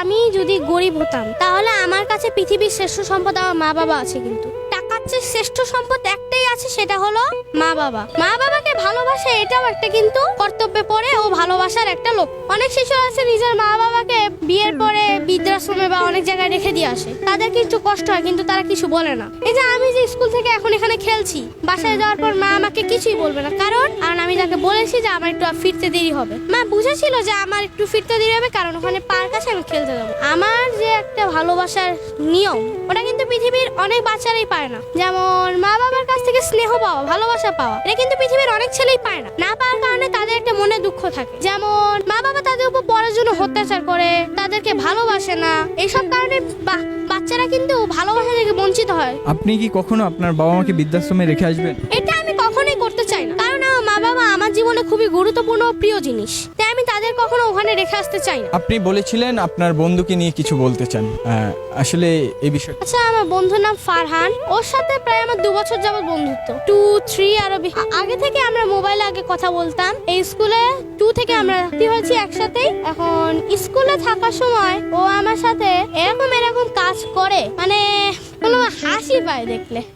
আমি যদি গরিব হতাম, তাহলে আমার কাছে পৃথিবীর শ্রেষ্ঠ সম্পদ আমার মা বাবা আছে কিন্তু। টাকার চেয়ে শ্রেষ্ঠ সম্পদ একটাই আছে, সেটা হলো মা বাবা মা বাবাকে ভালোবাসে এটাও একটা কিন্তু কর্তব্যে পড়ে ও ভালোবাসার একটা লোক। অনেক শিশু আছে, নিজের মা বাবাকে বিয়ের পরে বৃদ্ধাশ্রমে বা অনেক জায়গায় রেখে দিয়ে আসে। তাদের কিছু কষ্ট হয়, কিন্তু তারা কিছু বলে না। এই যে আমি যে স্কুল থেকে এখন এখানে খেলছি, বাসায় যাওয়ার পর মা আমাকে কিছুই বলবে না। কারণ, আর আমি তাকে বলেছি যে আমার একটু ফিরতে দেরি হবে। মা বুঝেছিল যে আমার একটু ফিরতে দেরি হবে, কারণ ওখানে পার্ক আছে, আমি খেলতে যাব। আমার যে একটা ভালোবাসার নিয়ম, ওটা কিন্তু পৃথিবীর অনেক বাচ্চারাই পায় না। যেমন পাওয়া ভালোবাসা পাওয়া এটা কিন্তু পৃথিবীর অনেক ছেলেই পায় না। না পাওয়ার কারণে তাদের একটা মনে দুঃখ থাকে। যেমন মা বাবা তাদের উপর পড়ার জন্য অত্যাচার করে তাদেরকে ভালোবাসে না। এইসব কারণে বাচ্চারা কিন্তু ভালোবাসা থেকে বঞ্চিত হয়। আপনি কি কখনো আপনার বাবা মাকে বৃদ্ধাশ্রমে রেখে আসবেন? এটা আমি কখনোই করতে চাই না। কারণ আমার মা বাবা আমার জীবনে খুবই গুরুত্বপূর্ণ প্রিয় জিনিস। আমি তাদের কখনো ওখানে রেখে আসতে চাই না। আপনি বলেছিলেন আপনার বন্ধুকে নিয়ে কিছু বলতে চান। আহ, আসলে এই বিষয়ে আচ্ছা আমার বন্ধুর নাম ফারহান। ওর সাথে প্রায় আমার দু বছর যাবত বন্ধুত্ব। টু থ্রি আরও আ- আগে থেকে আমরা মোবাইলে আগে কথা বলতাম। এই স্কুলে টু থেকে আমরা ভর্তি হয়েছি একসাথেই। এখন স্কুলে থাকার সময় ও আমার সাথে এরকম এরকম কাজ করে। মানে কোনো হাসি পায় দেখলে।